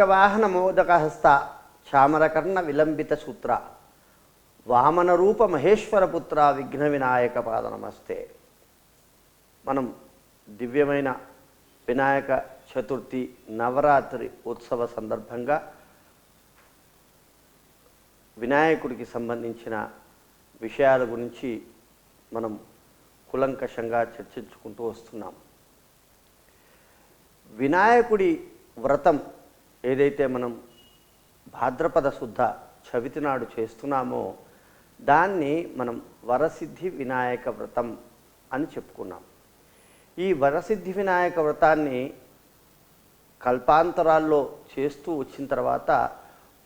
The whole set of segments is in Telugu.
మూషికవాహన మోదకహస్త చామరకర్ణ విలంబిత సూత్ర. వామన రూప మహేశ్వరపుత్ర విఘ్న వినాయక పాద నమస్తే. మనం దివ్యమైన వినాయక చతుర్థి నవరాత్రి ఉత్సవ సందర్భంగా వినాయకుడికి సంబంధించిన విషయాల గురించి మనం కులంకషంగా చర్చించుకుంటూ వస్తున్నాం. వినాయకుడి వ్రతం ఏదైతే మనం భాద్రపద శుద్ధ చవితి నాడు చేస్తున్నామో దాన్ని మనం వరసిద్ధి వినాయక వ్రతం అని చెప్పుకున్నాం. ఈ వరసిద్ధి వినాయక వ్రతాన్ని కల్పాంతరాల్లో చేస్తూ వచ్చిన తర్వాత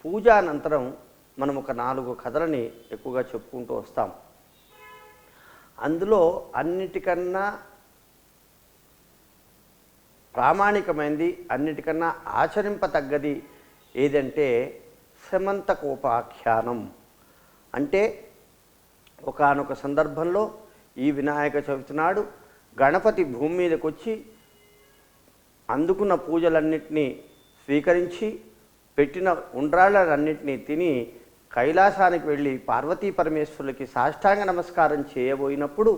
పూజానంతరం మనం ఒక నాలుగు కథలని ఎక్కువగా చెప్పుకుంటూ వస్తాం. అందులో అన్నిటికన్నా ప్రామాణికమైనది అన్నిటికన్నా ఆచరింపతగ్గది ఏదంటే సమంతకోపాఖ్యానం అంటే ఒకానొక సందర్భంలో ఈ వినాయక చవితి నాడు గణపతి భూమి మీదకి వచ్చి అందుకున్న పూజలన్నింటినీ స్వీకరించి పెట్టిన ఉండ్రాళ్ళన్నింటినీ తిని కైలాసానికి వెళ్ళి పార్వతీ పరమేశ్వరులకి సాష్టాంగ నమస్కారం చేయబోయినప్పుడు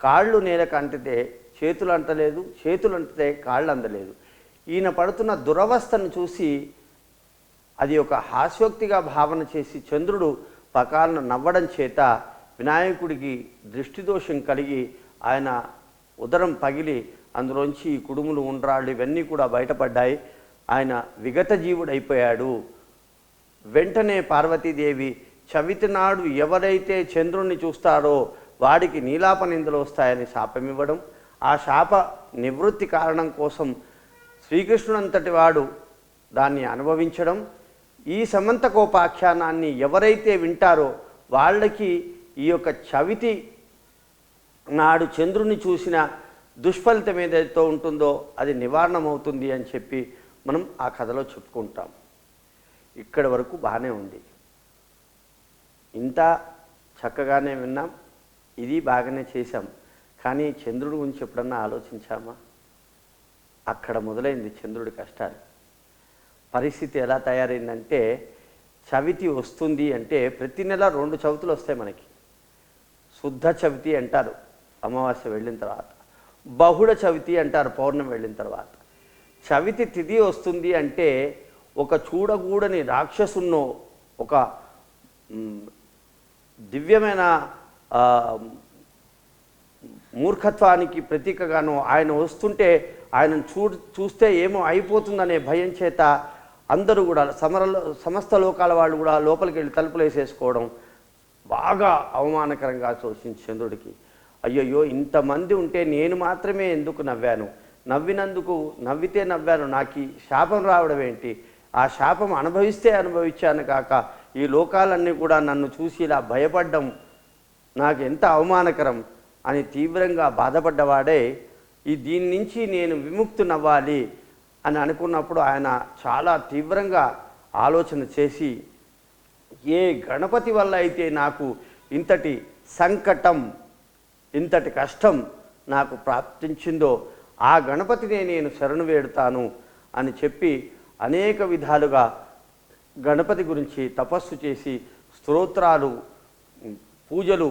కాళ్ళు నేలకు అంటితే చేతులు అంటలేదు చేతులు అంటితే కాళ్ళు అందలేదు ఈయన పడుతున్న దురవస్థను చూసి అది ఒక హాస్యోక్తిగా భావన చేసి చంద్రుడు పకాలను నవ్వడం చేత వినాయకుడికి దృష్టిదోషం కలిగి ఆయన ఉదరం పగిలి అందులోంచి ఈ కుడుములు ఉండ్రాళ్ళు ఇవన్నీ కూడా బయటపడ్డాయి. ఆయన విగత జీవుడైపోయాడు. వెంటనే పార్వతీదేవి చవితి నాడు ఎవరైతే చంద్రుణ్ణి చూస్తారో వాడికి నీలాపనిందులు వస్తాయని శాపమివ్వడం ఆ శాప నివృత్తి కారణం కోసం శ్రీకృష్ణుడంతటి వాడు దాన్ని అనుభవించడం ఈ సమంతకోపాఖ్యానాన్ని ఎవరైతే వింటారో వాళ్ళకి ఈ యొక్క చవితి నాడు చంద్రుని చూసిన దుష్ఫలితం ఏదైతే ఉంటుందో అది నివారణమవుతుంది అని చెప్పి మనం ఆ కథలో చెప్పుకుంటాం. ఇక్కడి వరకు బాగానే ఉంది. ఇంత చక్కగానే విన్నాం. ఇది బాగానే చేశాం. కానీ చంద్రుడి గురించి ఎప్పుడన్నా ఆలోచించామా? అక్కడ మొదలైంది చంద్రుడి కష్టాలు. పరిస్థితి ఎలా తయారైందంటే చవితి వస్తుంది అంటే ప్రతి నెల రెండు చవితులు వస్తాయి మనకి. శుద్ధ చవితి అంటారు అమావాస్య వెళ్ళిన తర్వాత. బహుళ చవితి అంటారు పౌర్ణమి వెళ్ళిన తర్వాత. చవితి తిథి వస్తుంది అంటే ఒక చూడగూడని రాక్షసున్నో ఒక దివ్యమైన మూర్ఖత్వానికి ప్రతీకగాను ఆయన వస్తుంటే ఆయనను చూ చూస్తే ఏమో అయిపోతుందనే భయం చేత అందరూ కూడా సమరలో సమస్త లోకాల వాళ్ళు కూడా లోపలికి వెళ్ళి తలుపులు వేసేసుకోవడం బాగా అవమానకరంగా చూసింది చంద్రుడికి. అయ్యయ్యో ఇంతమంది ఉంటే నేను మాత్రమే ఎందుకు నవ్వాను? నవ్వినందుకు నవ్వితే నవ్వాను. నాకు ఈ శాపం రావడం ఏంటి? ఆ శాపం అనుభవిస్తే అనుభవించాను కాక ఈ లోకాలన్నీ కూడా నన్ను చూసి ఇలా భయపడ్డం నాకు ఎంత అవమానకరం? అని తీవ్రంగా బాధపడ్డవాడే ఈ దీని నుంచి నేను విముక్తునవ్వాలి అని అనుకున్నప్పుడు ఆయన చాలా తీవ్రంగా ఆలోచన చేసి ఏ గణపతి వల్ల అయితే నాకు ఇంతటి సంకటం ఇంతటి కష్టం నాకు ప్రాప్తించిందో ఆ గణపతినే నేను శరణు వేడుతాను అని చెప్పి అనేక విధాలుగా గణపతి గురించి తపస్సు చేసి స్తోత్రాలు పూజలు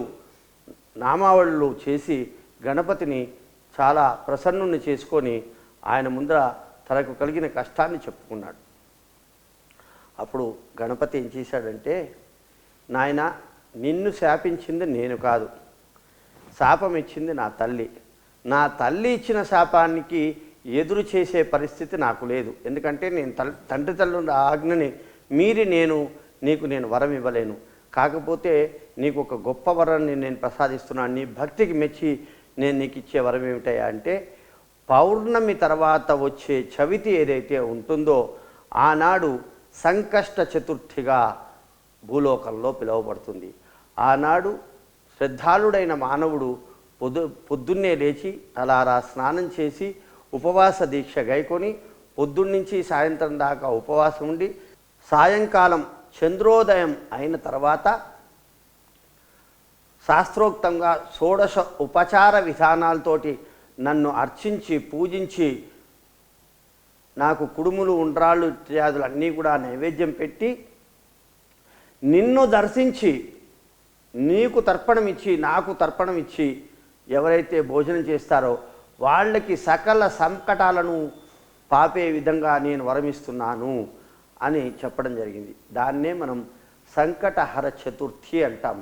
నామావళులు చేసి గణపతిని చాలా ప్రసన్నుని చేసుకొని ఆయన ముందర తనకు కలిగిన కష్టాన్ని చెప్పుకున్నాడు. అప్పుడు గణపతి ఏం చేశాడంటే నాయన నిన్ను శాపించింది నేను కాదు. శాపం ఇచ్చింది నా తల్లి. నా తల్లి ఇచ్చిన శాపానికి ఎదురు చేసే పరిస్థితి నాకు లేదు. ఎందుకంటే నేను తల్ తండ్రి తల్లి ఆజ్ఞని మీరి నేను నీకు నేను వరం ఇవ్వలేను. కాకపోతే నీకు ఒక గొప్ప వరాన్ని నేను ప్రసాదిస్తున్నాను. నీ భక్తికి మెచ్చి నేను నీకు ఇచ్చే వరం ఏమిటయా అంటే పౌర్ణమి తర్వాత వచ్చే చవితి ఏదైతే ఉంటుందో ఆనాడు సంకష్ట చతుర్థిగా భూలోకంలో పిలువబడుతుంది. ఆనాడు శ్రద్ధాళుడైన మానవుడు పొద్దు పొద్దున్నే లేచి తలారా స్నానం చేసి ఉపవాస దీక్ష గైకొని పొద్దున్నుంచి సాయంత్రం దాకా ఉపవాసం ఉండి సాయంకాలం చంద్రోదయం అయిన తర్వాత శాస్త్రోక్తంగా షోడశ ఉపచార విధానాలతోటి నన్ను అర్చించి పూజించి నాకు కుడుములు ఉండ్రాళ్ళు ఇత్యాదులు అన్నీ కూడా నైవేద్యం పెట్టి నిన్ను దర్శించి నీకు తర్పణం ఇచ్చి నాకు తర్పణం ఇచ్చి ఎవరైతే భోజనం చేస్తారో వాళ్ళకి సకల సంకటాలను పాపే విధంగా నేను వరమిస్తున్నాను అని చెప్పడం జరిగింది. దాన్నే మనం సంకటహర చతుర్థి అంటాం.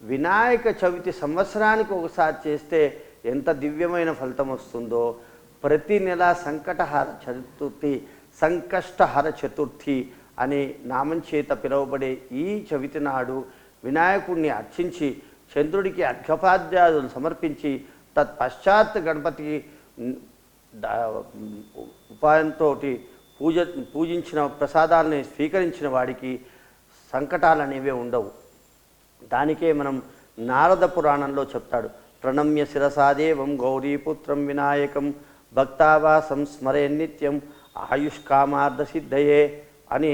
వినాయక చవితి సంవత్సరానికి ఒకసారి చేస్తే ఎంత దివ్యమైన ఫలితం వస్తుందో. ప్రతి నెల సంకటహర చతుర్థి సంకష్టహర చతుర్థి అనే నామం చేత పిలువబడే ఈ చవితి నాడు వినాయకుడిని అర్చించి చంద్రుడికి అర్ఘపాద్యాదులు సమర్పించి తత్పశ్చాత్ గణపతికి ఉపాయంతో పూజ పూజించిన ప్రసాదాలని స్వీకరించిన వాడికి సంకటాలు అనేవే ఉండవు. దానికే మనం నారద పురాణంలో చెప్తాడు. ప్రణమ్య శిరసాదేవం గౌరీపుత్రం వినాయకం భక్తావాసం స్మరే నిత్యం ఆయుష్కామార్థ సిద్ధయే అని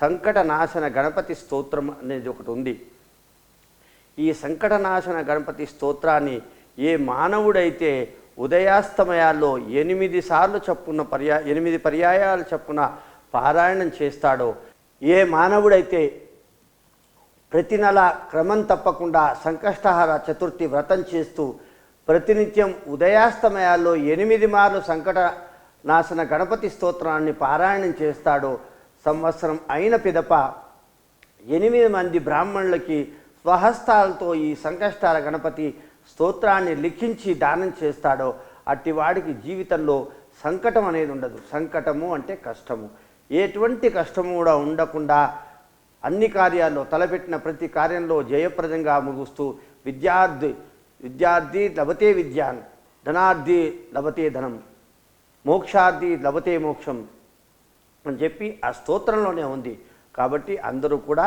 సంకటనాశన గణపతి స్తోత్రం అనేది ఒకటి ఉంది. ఈ సంకటనాశన గణపతి స్తోత్రాన్ని ఏ మానవుడైతే ఉదయాస్తమయాల్లో ఎనిమిది సార్లు చప్పున పర్యా ఎనిమిది పర్యాయాలు చప్పున పారాయణం చేస్తాడో ఏ మానవుడైతే ప్రతి నెల క్రమం తప్పకుండా సంకష్టహార చతుర్థి వ్రతం చేస్తూ ప్రతినిత్యం ఉదయాస్తమయాల్లో ఎనిమిది మార్లు సంకట నాశన గణపతి స్తోత్రాన్ని పారాయణం చేస్తాడో. సంవత్సరం అయిన పిదప ఎనిమిది మంది బ్రాహ్మణులకి స్వహస్తాలతో ఈ సంకష్టాల గణపతి స్తోత్రాన్ని లిఖించి దానం చేస్తాడో. అట్టి వాడికి జీవితంలో సంకటం అనేది ఉండదు. సంకటము అంటే కష్టము. ఎటువంటి కష్టము కూడా ఉండకుండా అన్ని కార్యాల్లో తలపెట్టిన ప్రతి కార్యంలో జయప్రదంగా ముగుస్తూ విద్యార్థి విద్యార్థి లభతే విద్యాన్ ధనార్థి లభతే ధనం మోక్షార్థి లభతే మోక్షం అని చెప్పి ఆ స్తోత్రంలోనే ఉంది. కాబట్టి అందరూ కూడా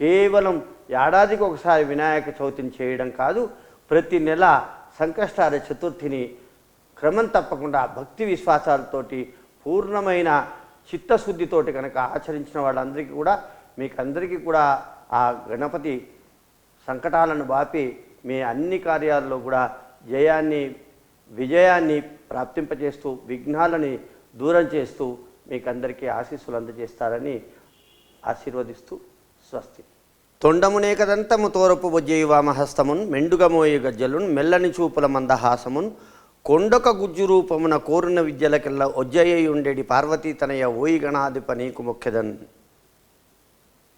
కేవలం ఏడాదికి ఒకసారి వినాయక చవితిని చేయడం కాదు ప్రతి నెల సంకష్టాల చతుర్థిని క్రమం తప్పకుండా భక్తి విశ్వాసాలతోటి పూర్ణమైన చిత్తశుద్ధితోటి కనుక ఆచరించిన వాళ్ళందరికీ కూడా మీకు అందరికీ కూడా ఆ గణపతి సంకటాలను బాపి మీ అన్ని కార్యాల్లో కూడా జయాన్ని విజయాన్ని ప్రాప్తింపజేస్తూ విఘ్నాలని దూరం చేస్తూ మీకు అందరికీ ఆశీస్సులు అందజేస్తారని ఆశీర్వదిస్తూ స్వస్తి. తొండమునే కదంతము తోరపు బొజ్జేయువామహస్తమున్ మెండుగమోయి గజ్జలున్ మెల్లని చూపుల మందహాసమున్ కొండొక గుజ్జు రూపమున కోరిన విద్యలకెల్లా ఒజ్జయ్యి ఉండేడి పార్వతీ తనయ ఓయి గణాధిప నీకు ముఖ్యదన్.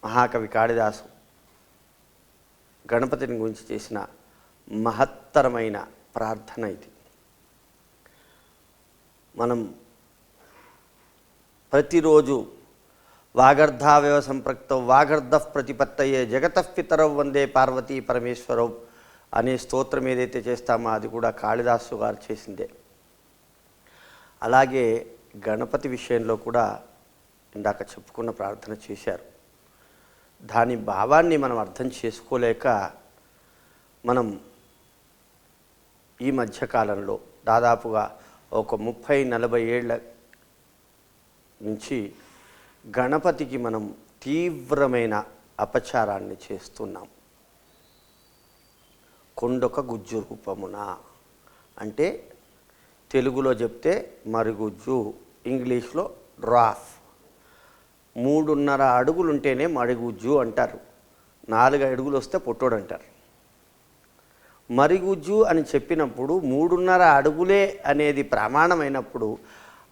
మహాకవి కాళిదాసు గణపతిని గురించి చేసిన మహత్తరమైన ప్రార్థన ఇది. మనం ప్రతిరోజు వాగర్ధావయవ సంపృక్త వాగర్ధ ప్రతిపత్తయే జగతఃపితరవ్ వందే పార్వతీ పరమేశ్వరవ్ అనే స్తోత్రం ఏదైతే చేస్తామో అది కూడా కాళిదాసు గారు చేసిందే. అలాగే గణపతి విషయంలో కూడా ఇందాక చెప్పుకున్న ప్రార్థన చేశారు. దాని భావాన్ని మనం అర్థం చేసుకోలేక మనం ఈ మధ్యకాలంలో దాదాపుగా ఒక ముప్పై నలభై ఏళ్ళ నుంచి గణపతికి మనం తీవ్రమైన అపచారాన్ని చేస్తున్నాం. కొండొక గుజ్జు రూపమున. అంటే తెలుగులో చెప్తే మరుగుజ్జు ఇంగ్లీష్లో డ్రాఫ్. మూడున్నర అడుగులు ఉంటేనే మడిగుజ్జు అంటారు. నాలుగు అడుగులు వస్తే పొట్టోడు అంటారు మరిగుజ్జు అని చెప్పినప్పుడు మూడున్నర అడుగులే అనేది ప్రమాణమైనప్పుడు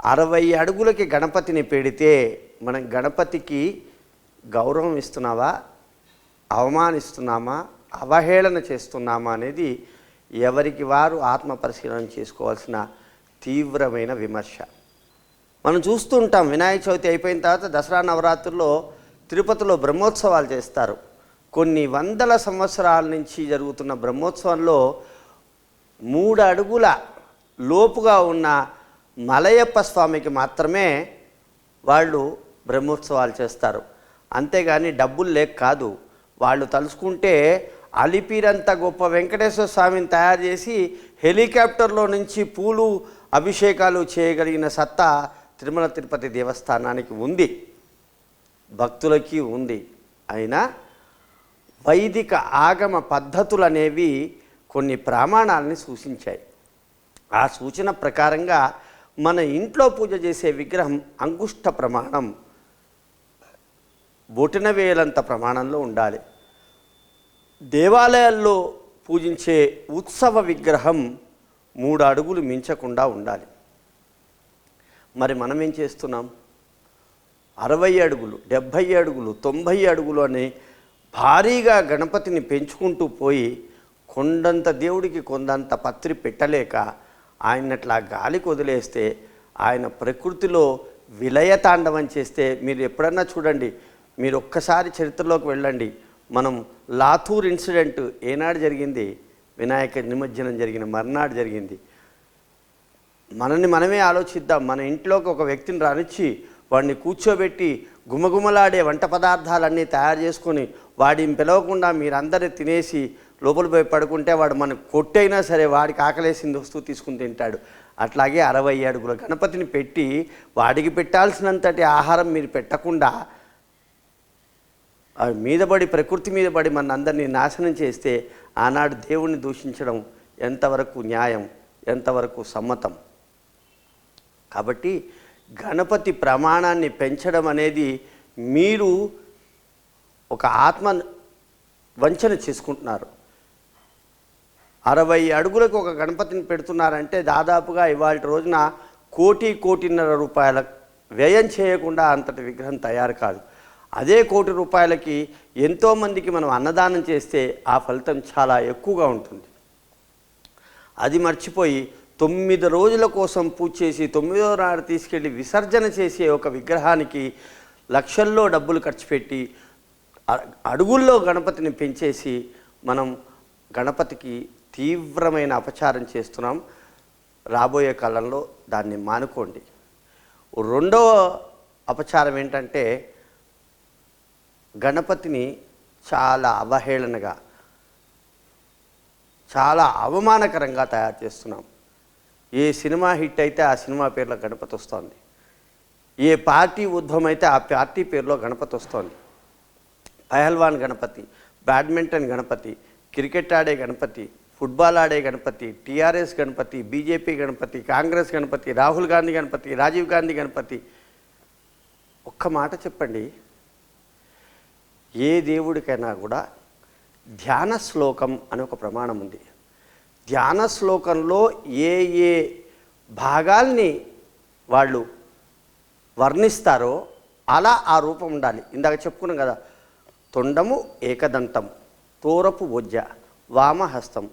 అరవై అడుగులకి గణపతిని పెడితే మనం గణపతికి గౌరవం ఇస్తున్నావా? అవమానిస్తున్నామా? అవహేళన చేస్తున్నామా? అనేది ఎవరికి వారు ఆత్మ పరిశీలన చేసుకోవాల్సిన తీవ్రమైన విమర్శ. మనం చూస్తూ ఉంటాం వినాయక చవితి అయిపోయిన తర్వాత దసరా నవరాత్రుల్లో తిరుపతిలో బ్రహ్మోత్సవాలు చేస్తారు. కొన్ని వందల సంవత్సరాల నుంచి జరుగుతున్న బ్రహ్మోత్సవంలో మూడు అడుగుల లోపుగా ఉన్న మలయప్ప స్వామికి మాత్రమే వాళ్ళు బ్రహ్మోత్సవాలు చేస్తారు. అంతేగాని డబ్బులు లేక కాదు వాళ్ళు తలుచుకుంటే అలిపిరంత గొప్ప వెంకటేశ్వర స్వామిని తయారు చేసి హెలికాప్టర్లో నుంచి పూలు అభిషేకాలు చేయగలిగిన సత్తా తిరుమల తిరుపతి దేవస్థానానికి ఉంది. భక్తులకి ఉంది. అయినా వైదిక ఆగమ పద్ధతులు అనేవి కొన్ని ప్రమాణాలని సూచించాయి. ఆ సూచన ప్రకారంగా మన ఇంట్లో పూజ చేసే విగ్రహం అంగుష్ట ప్రమాణం బొటిన వేలంత ప్రమాణంలో ఉండాలి. దేవాలయాల్లో పూజించే ఉత్సవ విగ్రహం మూడు అడుగులు మించకుండా ఉండాలి. మరి మనం ఏం చేస్తున్నాం? అరవై అడుగులు డెబ్భై అడుగులు తొంభై అడుగులు అని భారీగా గణపతిని పెంచుకుంటూ పోయి కొండంత దేవుడికి కొండంత పత్రి పెట్టలేక ఆయనట్లా గాలికి వదిలేస్తే ఆయన ప్రకృతిలో విలయతాండవం చేస్తే మీరు ఎప్పుడన్నా చూడండి మీరు ఒక్కసారి చరిత్రలోకి వెళ్ళండి. మనం లాతూర్ ఇన్సిడెంట్ ఏనాడు జరిగింది? వినాయక నిమజ్జనం జరిగిన మర్నాడు జరిగింది. మనల్ని మనమే ఆలోచిద్దాం. మన ఇంట్లోకి ఒక వ్యక్తిని రానిచ్చి వాడిని కూర్చోబెట్టి గుమగుమలాడే వంట పదార్థాలన్నీ తయారు చేసుకొని వాడిని పిలవకుండా మీరందరూ తినేసి లోపల పోయి పడుకుంటే వాడు మనకు కొట్టైనా సరే వాడికి ఆకలేసింది వస్తువు తీసుకుని తింటాడు. అట్లాగే అరవై అడుగుల గణపతిని పెట్టి వాడికి పెట్టాల్సినంతటి ఆహారం మీరు పెట్టకుండా మీద పడి ప్రకృతి మీద పడి మన అందరినీ నాశనం చేస్తే ఆనాడు దేవుణ్ణి దూషించడం ఎంతవరకు న్యాయం ఎంతవరకు సమ్మతం? కాబట్టి గణపతి ప్రమాణాన్ని పెంచడం అనేది మీరు ఒక ఆత్మ వంచన చేసుకుంటున్నారు. అరవై అడుగులకు ఒక గణపతిని పెడుతున్నారంటే దాదాపుగా ఇవాళ రోజున కోటి కోటిన్నర రూపాయల వ్యయం చేయకుండా అంతటి విగ్రహం తయారు కాదు. అదే కోటి రూపాయలకి ఎంతోమందికి మనం అన్నదానం చేస్తే ఆ ఫలితం చాలా ఎక్కువగా ఉంటుంది. అది మర్చిపోయి తొమ్మిది రోజుల కోసం పూజ చేసి తొమ్మిదో నాడు తీసుకెళ్ళి విసర్జన చేసే ఒక విగ్రహానికి లక్షల్లో డబ్బులు ఖర్చు పెట్టి అడుగుల్లో గణపతిని పెంచేసి మనం గణపతికి తీవ్రమైన అపచారం చేస్తున్నాం. రాబోయే కాలంలో దాన్ని మానుకోండి. రెండవ అపచారం ఏంటంటే గణపతిని చాలా అవహేళనగా చాలా అవమానకరంగా తయారు చేస్తున్నాం. ఏ సినిమా హిట్ అయితే ఆ సినిమా పేరులో గణపతి వస్తోంది. ఏ పార్టీ ఉద్యమం అయితే ఆ పార్టీ పేరులో గణపతి వస్తోంది. పహల్వాన్ గణపతి బ్యాడ్మింటన్ గణపతి క్రికెట్ ఆడే గణపతి ఫుట్బాల్ ఆడే Ganapati TRS Ganapati BJP Ganapati Congress Ganapati Rahul Gandhi Ganapati Rajiv Gandhi Ganapati. ఒక్క మాట చెప్పండి. ఏ దేవుడికైనా కూడా ధ్యాన శ్లోకం అని ఒక ప్రమాణం ఉంది. ధ్యాన శ్లోకంలో ఏ ఏ భాగాల్ని వాళ్ళు వర్ణిస్తారో అలా ఆ రూపం ఉండాలి. ఇందాక చెప్పుకున్నాం కదా తొండము ఏకదంతం తోరపు బొజ్జ వామహస్తం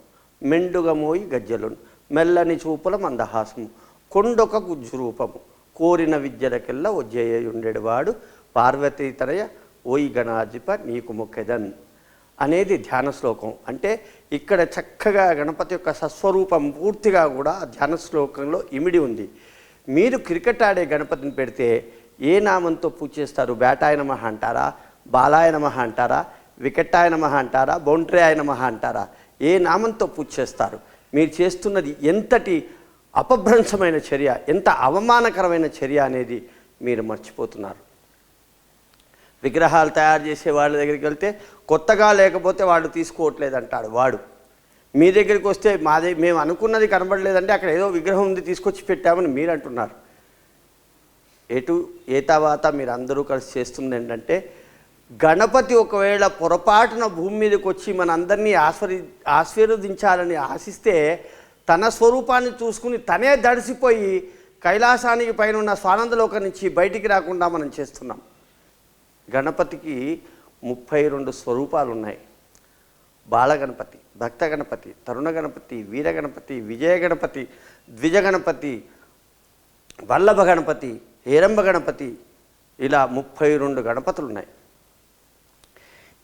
మెండుగమోయి గజ్జలున్ మెల్లని చూపుల మందహాసము కొండొక గుజ్జు రూపము కోరిన విద్యలకెల్లా ఒజ్జేయుండెడివాడు పార్వతీ తనయ ఓయి గణాధిప నీకు మొక్కెదన్. అనేది ధ్యాన శ్లోకం. అంటే ఇక్కడ చక్కగా గణపతి యొక్క సస్వరూపం పూర్తిగా కూడా ధ్యాన శ్లోకంలో ఇమిడి ఉంది. మీరు క్రికెట్ ఆడే గణపతిని పెడితే ఏ నామంతో పూజ చేస్తారు? బ్యాటాయ నమ అంటారా? బాలాయ నమ అంటారా? వికెట్టాయ నమ అంటారా? బౌండరీ ఆయన నమః అంటారా? ఏ నామంతో పూజ చేస్తారు? మీరు చేస్తున్నది ఎంతటి అపభ్రంశమైన చర్య ఎంత అవమానకరమైన చర్య అనేది మీరు మర్చిపోతున్నారు. విగ్రహాలు తయారు చేసే వాళ్ళ దగ్గరికి వెళ్తే కొత్తగా లేకపోతే వాళ్ళు తీసుకోవట్లేదు అంటాడు వాడు. మీ దగ్గరికి వస్తే మాదే మేము అనుకున్నది కనబడలేదంటే అక్కడ ఏదో విగ్రహం ఉంది తీసుకొచ్చి పెట్టామని మీరు అంటున్నారు. ఎటు ఏ తర్వాత మీరు అందరూ కలిసి చేస్తుంది ఏంటంటే గణపతి ఒకవేళ పొరపాటున భూమి మీదకి వచ్చి మనందరినీ ఆస్వరి ఆశీర్వదించాలని ఆశిస్తే తన స్వరూపాన్ని చూసుకుని తనే దడిసిపోయి కైలాసానికి పైన ఉన్న స్వానందలోకం నుంచి బయటికి రాకుండా మనం చేస్తున్నాం. గణపతికి ముప్పై రెండు స్వరూపాలు ఉన్నాయి బాలగణపతి భక్త గణపతి తరుణ గణపతి వీర గణపతి విజయ గణపతి ద్విజ గణపతి వల్లభ గణపతి హేరంబ గణపతి ఇలా ముప్పై రెండు గణపతులు ఉన్నాయి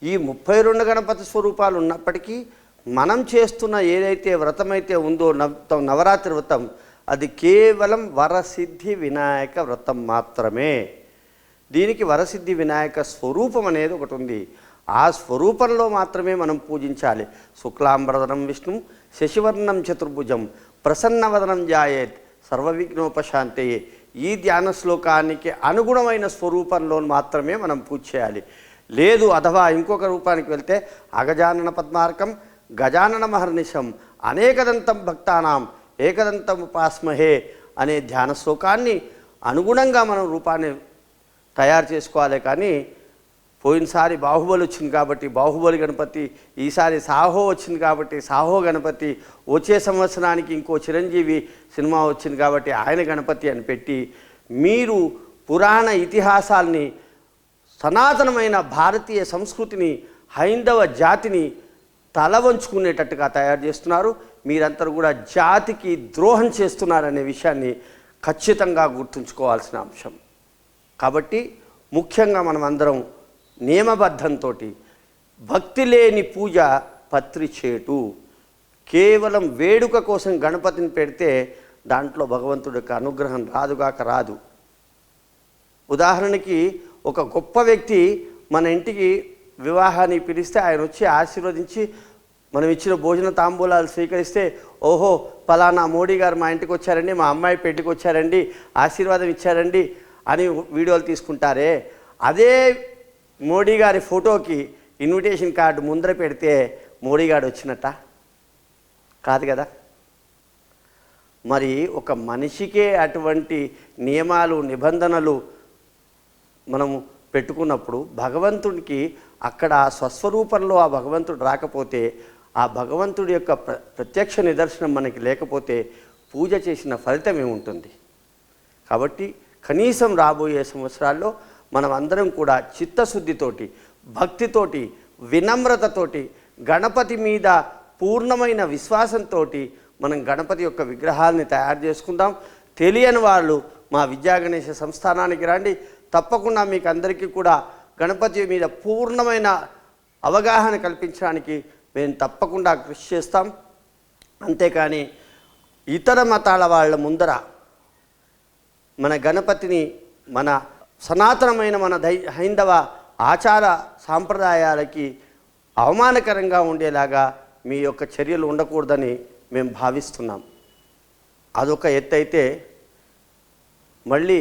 ఈ ముప్పై రెండు గణపతి స్వరూపాలు ఉన్నప్పటికీ మనం చేస్తున్న ఏదైతే వ్రతమైతే ఉందో నవ నవరాత్రి వ్రతం అది కేవలం వరసిద్ధి వినాయక వ్రతం మాత్రమే. దీనికి వరసిద్ధి వినాయక స్వరూపం అనేది ఒకటి ఉంది. ఆ స్వరూపంలో మాత్రమే మనం పూజించాలి. శుక్లాంబరదనం విష్ణు శశివర్ణం చతుర్భుజం ప్రసన్నవదనం జాయేత్ సర్వవిఘ్నోపశాంతయే. ఈ ధ్యాన శ్లోకానికి అనుగుణమైన స్వరూపంలో మాత్రమే మనం పూజ చేయాలి. లేదు అథవా ఇంకొక రూపానికి వెళ్తే అగజానన పద్మార్కం గజానన మహర్నిశం అనేకదంతం భక్తానాం ఏకదంతం ఉపాస్మహే అనే ధ్యాన శ్లోకాన్ని అనుగుణంగా మనం రూపాన్ని తయారు చేసుకోవాలి కానీ పోయినసారి బాహుబలి వచ్చింది కాబట్టి బాహుబలి గణపతి ఈసారి సాహో వచ్చింది కాబట్టి సాహో గణపతి వచ్చే సంవత్సరానికి ఇంకో చిరంజీవి సినిమా వచ్చింది కాబట్టి ఆయన గణపతి అని పెట్టి మీరు పురాణ ఇతిహాసాల్ని సనాతనమైన భారతీయ సంస్కృతిని హైందవ జాతిని తల వంచుకునేటట్టుగా తయారు చేస్తున్నారు. మీరంతరూ కూడా జాతికి ద్రోహం చేస్తున్నారనే విషయాన్ని ఖచ్చితంగా గుర్తుంచుకోవాల్సిన అంశం. కాబట్టి ముఖ్యంగా మనం అందరం నియమబద్ధంతో భక్తి లేని పూజ పత్రి చేటు కేవలం వేడుక కోసం గణపతిని పెడితే దాంట్లో భగవంతుడి యొక్క అనుగ్రహం రాదుగాక రాదు. ఉదాహరణకి ఒక గొప్ప వ్యక్తి మన ఇంటికి వివాహాన్ని పిలిస్తే ఆయన వచ్చి ఆశీర్వదించి మనం ఇచ్చిన భోజన తాంబూలాలు స్వీకరిస్తే ఓహో పలానా మోడీ గారు మా ఇంటికి వచ్చారండి మా అమ్మాయి పెళ్ళికి వచ్చారండి ఆశీర్వాదం ఇచ్చారండి అని వీడియోలు తీసుకుంటారే. అదే మోడీ గారి ఫోటోకి ఇన్విటేషన్ కార్డు ముందర పెడితే మోడీ గారు వచ్చినట్ట? కాదు కదా. మరి ఒక మనిషికే అటువంటి నియమాలు నిబంధనలు మనము పెట్టుకున్నప్పుడు భగవంతుడికి అక్కడ స్వస్వరూపంలో ఆ భగవంతుడు రాకపోతే ఆ భగవంతుడి యొక్క ప్ర ప్రత్యక్ష నిదర్శనం మనకి లేకపోతే పూజ చేసిన ఫలితం ఏముంటుంది? కాబట్టి కనీసం రాబోయే సంవత్సరాల్లో మనం అందరం కూడా చిత్తశుద్ధితోటి భక్తితోటి వినమ్రతతోటి గణపతి మీద పూర్ణమైన విశ్వాసంతో మనం గణపతి యొక్క విగ్రహాలని తయారు చేసుకుందాం. తెలియని వాళ్ళు మా విద్యా గణేశ సంస్థానానికి రండి. తప్పకుండా మీకు అందరికీ కూడా గణపతి మీద పూర్ణమైన అవగాహన కల్పించడానికి మేము తప్పకుండా కృషి చేస్తాం. అంతేకాని ఇతర మతాల వాళ్ళ ముందర మన గణపతిని మన సనాతనమైన మన దై హైందవ ఆచార సాంప్రదాయాలకి అవమానకరంగా ఉండేలాగా మీ యొక్క చర్యలు ఉండకూడదని మేము భావిస్తున్నాం. అదొక ఎత్తు అయితే మళ్ళీ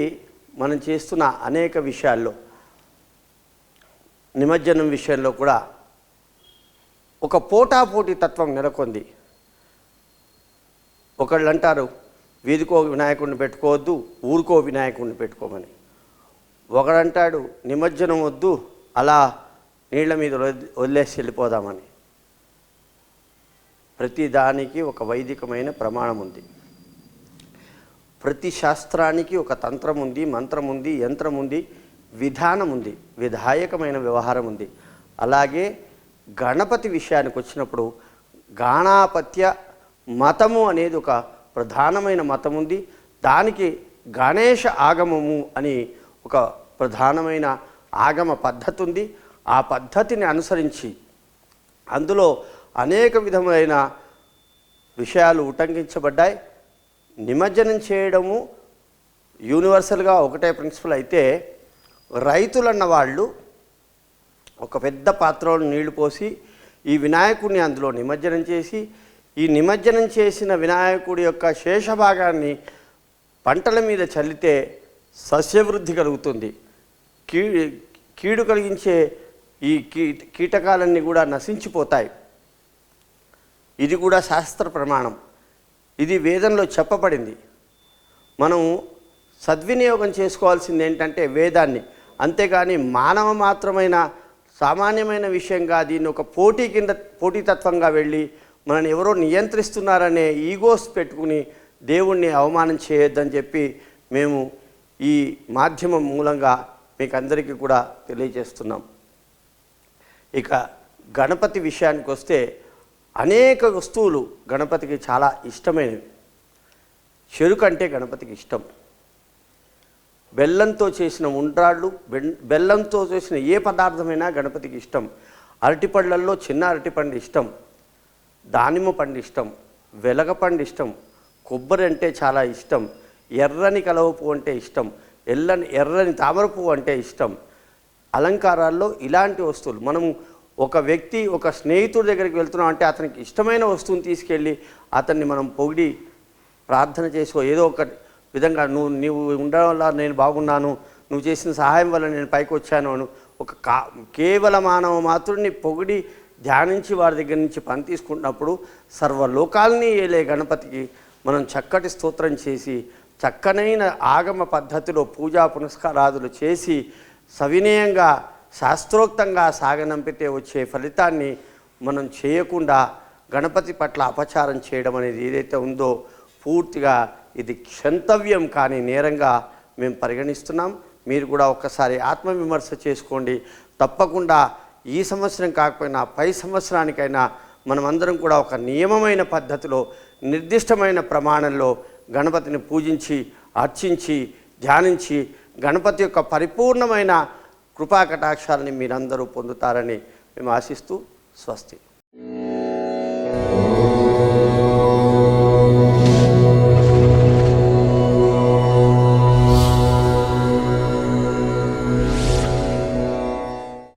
మనం చేస్తున్న అనేక విషయాల్లో నిమజ్జనం విషయంలో కూడా ఒక పోటాపోటీ తత్వం నెలకొంది. ఒకళ్ళు అంటారు వీధికో వినాయకుడిని పెట్టుకోవద్దు ఊరికో వినాయకుడిని పెట్టుకోమని. ఒకడంటాడు నిమజ్జనం వద్దు అలా నీళ్ళ మీద వదిలేసి వెళ్ళిపోదామని. ప్రతి దానికి ఒక వైదికమైన ప్రమాణం ఉంది. ప్రతి శాస్త్రానికి ఒక తంత్రం ఉంది మంత్రం ఉంది యంత్రం ఉంది విధానం ఉంది విధాయకమైన వ్యవహారం ఉంది. అలాగే గణపతి విషయానికి వచ్చినప్పుడు గాణాపత్య మతము అనేది ఒక ప్రధానమైన మతం ఉంది. దానికి గణేష ఆగమము అని ఒక ప్రధానమైన ఆగమ పద్ధతి ఉంది. ఆ పద్ధతిని అనుసరించి అందులో అనేక విధమైన విషయాలు ఉటంకించబడ్డాయి. నిమజ్జనం చేయడము యూనివర్సల్గా ఒకటే ప్రిన్సిపల్ అయితే రైతులన్న వాళ్ళు ఒక పెద్ద పాత్రలో నీళ్ళు పోసి ఈ వినాయకుడిని అందులో నిమజ్జనం చేసి ఈ నిమజ్జనం చేసిన వినాయకుడి యొక్క శేషభాగాన్ని పంటల మీద చల్లితే సస్యవృద్ధి కలుగుతుంది. కీ కీడు కలిగించే ఈ కీ కీటకాలన్నీ కూడా నశించిపోతాయి. ఇది కూడా శాస్త్ర ప్రమాణం. ఇది వేదంలో చెప్పబడింది. మనం సద్వినియోగం చేసుకోవాల్సింది ఏంటంటే వేదాన్ని. అంతేగాని మానవ మాత్రమైన సామాన్యమైన విషయంగా దీన్ని ఒక పోటీ కింద పోటీతత్వంగా వెళ్ళి మనని ఎవరో నియంత్రిస్తున్నారనే ఈగోస్ పెట్టుకుని దేవుణ్ణి అవమానం చేయొద్దని చెప్పి మేము ఈ మాధ్యమం మూలంగా మీకు అందరికీ కూడా తెలియజేస్తున్నాం. ఇక గణపతి విషయానికి వస్తే అనేక వస్తువులు గణపతికి చాలా ఇష్టమైనవి. చెరుకు అంటే గణపతికి ఇష్టం. బెల్లంతో చేసిన ఉండ్రాళ్ళు బెన్ బెల్లంతో చేసిన ఏ పదార్థమైనా గణపతికి ఇష్టం. అరటిపళ్ళల్లో చిన్న అరటిపండు ఇష్టం. దానిమ్మ పండు ఇష్టం వెలగ పండు ఇష్టం కొబ్బరి అంటే చాలా ఇష్టం ఎర్రని కలవ పువ్వు అంటే ఇష్టం ఎల్లని ఎర్రని తామర పువ్వు అంటే ఇష్టం. అలంకారాల్లో ఇలాంటి వస్తువులు. మనం ఒక వ్యక్తి ఒక స్నేహితుడి దగ్గరికి వెళ్తున్నాం అంటే అతనికి ఇష్టమైన వస్తువుని తీసుకెళ్ళి అతన్ని మనం పొగిడి ప్రార్థన చేసుకో ఏదో ఒక విధంగా నువ్వు నువ్వు ఉండడం వల్ల నేను బాగున్నాను నువ్వు చేసిన సహాయం వల్ల నేను పైకి వచ్చాను ఒక కా కేవల మానవ మాతృడిని పొగిడి ధ్యానించి వారి దగ్గర నుంచి పని తీసుకుంటున్నప్పుడు సర్వలోకాల్ని ఏలే గణపతికి మనం చక్కటి స్తోత్రం చేసి చక్కనైన ఆగమ పద్ధతిలో పూజా పునస్కారాదులు చేసి సవినయంగా శాస్త్రోక్తంగా సాగనంపితే వచ్చే ఫలితాన్ని మనం చేయకుండా గణపతి పట్ల అపచారం చేయడం అనేది ఏదైతే ఉందో పూర్తిగా ఇది క్షంతవ్యం కానీ నేరంగా మేము పరిగణిస్తున్నాం. మీరు కూడా ఒక్కసారి ఆత్మవిమర్శ చేసుకోండి. తప్పకుండా ఈ సంవత్సరం కాకపోయినా పై సంవత్సరానికైనా మనమందరం కూడా ఒక నియమమైన పద్ధతిలో నిర్దిష్టమైన ప్రమాణంలో గణపతిని పూజించి అర్చించి ధ్యానించి గణపతి యొక్క పరిపూర్ణమైన కృపా కటాక్షాలని మీరందరూ పొందుతారని మేము ఆశిస్తూ స్వస్తి.